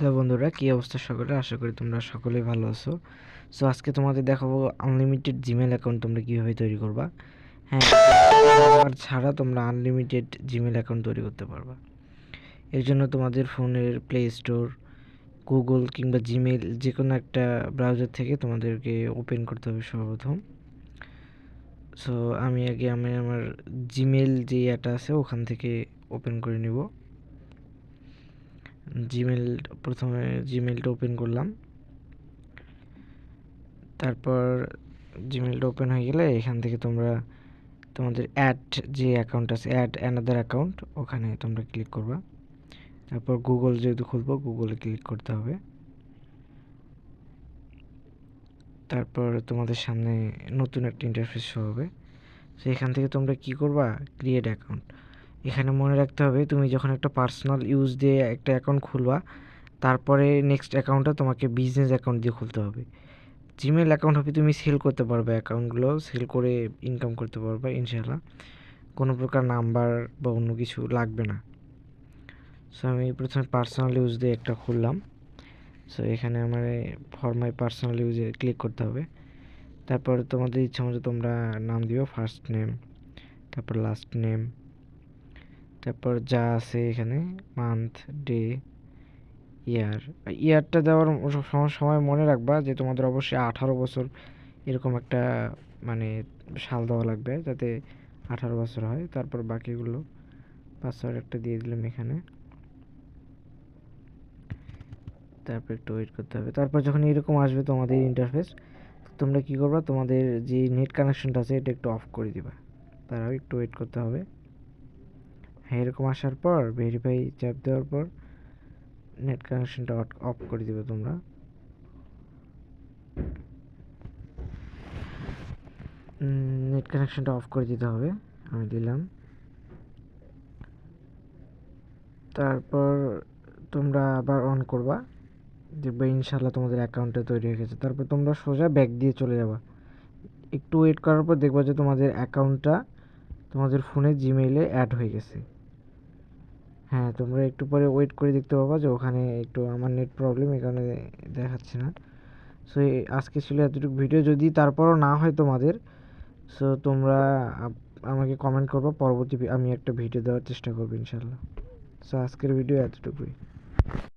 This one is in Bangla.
হ্যালো বন্ধুরা, কী অবস্থা সকলে? আশা করি তোমরা সকলেই ভালো আছো। সো আজকে তোমাদের দেখাবো আনলিমিটেড জিমেল অ্যাকাউন্ট তোমরা কীভাবে তৈরি করবা। হ্যাঁ আর ছাড়া তোমরা আনলিমিটেড জিমেল অ্যাকাউন্ট তৈরি করতে পারবা। এর জন্য তোমাদের ফোনের প্লে স্টোর গুগল কিংবা জিমেল যে কোনো একটা ব্রাউজার থেকে তোমাদেরকে ওপেন করতে হবে সর্বপ্রথম। সো আমি আগে আমি আমার জিমেল যে অ্যাটা আছে, ওখান থেকে ওপেন করে নিব। জিমেল প্রথমে জিমেলটা ওপেন করলাম। তারপর জিমেলটা ওপেন হয়ে গেলে এখান থেকে তোমরা, তোমাদের অ্যাড যে অ্যাকাউন্ট আছে অ্যাড অ্যানাদার অ্যাকাউন্ট ওখানে তোমরা ক্লিক করবা। তারপর গুগল যেহেতু খুলবো গুগলে ক্লিক করতে হবে। তারপর তোমাদের সামনে নতুন একটা ইন্টারফেস শো হবে। তো এখান থেকে তোমরা কি করবা? ক্রিয়েট অ্যাকাউন্ট এখানে মনে রাখতে হবে, তুমি যখন একটা পার্সোনাল ইউজ দিয়ে একটা অ্যাকাউন্ট খুলবা, তারপরে নেক্সট অ্যাকাউন্টটা তোমাকে বিজনেস অ্যাকাউন্ট দিয়ে খুলতে হবে। জিমেল অ্যাকাউন্ট হবে তুমি সেল করতে পারবে অ্যাকাউন্টগুলো সেল করে ইনকাম করতে পারবে ইনশাল্লাহ কোনো প্রকার নাম্বার বা অন্য কিছু লাগবে না। সো আমি প্রথমে পার্সোনাল ইউজ দিয়ে একটা খুললাম। সো এখানে আমার ফর মাই পার্সোনাল ইউজে ক্লিক করতে হবে। তারপর তোমাদের ইচ্ছা মতো তোমরা নাম দিও ফার্স্ট নেম তারপর লাস্ট নেম তারপর যা আছে এখানে মান্থ ডে ইয়ার ইয়ারটা দেওয়ার সময় মনে রাখবা যে তোমাদের অবশ্যই আঠারো বছর এরকম একটা মানে সাল দেওয়া লাগবে যাতে আঠারো বছর হয়। তারপর বাকিগুলো পাসওয়ার্ড একটা দিয়ে দিলাম এখানে। তারপর একটু ওয়েট করতে হবে। তারপর যখন এরকম আসবে তোমাদের ইন্টারফেস তোমরা কি করবা? তোমাদের যে নেট কানেকশনটা আছে, এটা একটু অফ করে দিবা। তারাও একটু ওয়েট করতে হবে। হ্যাঁ এরকম আসার পর ভেরিফাই চাপ দেওয়ার পর নেট কানেকশনটা অফ করে দিবে তোমরা। নেট কানেকশনটা অফ করে দিতে হবে, আমি দিলাম। তারপর তোমরা আবার অন করবা, দেখবে ইনশাল্লাহ তোমাদের অ্যাকাউন্টটা তৈরি হয়ে গেছে। তারপর তোমরা সোজা ব্যাক দিয়ে চলে যাবা। একটু ওয়েট করার পর দেখবা যে তোমাদের অ্যাকাউন্টটা তোমাদের ফোনে জিমেইলে অ্যাড হয়ে গেছে। হ্যাঁ তোমরা একটু পরে ওয়েট করে দেখতে পাবা যে ওখানে একটু আমার নেট প্রবলেম এই কারণে দেখাচ্ছে না। সো আজকে ছিল এতটুকু ভিডিও যদি তারপরও না হয় তোমাদের সো তোমরা আমাকে কমেন্ট করব, পরবর্তী আমি একটা ভিডিও দেওয়ার চেষ্টা করব ইনশাল্লাহ সো আজকের ভিডিও এতটুকুই।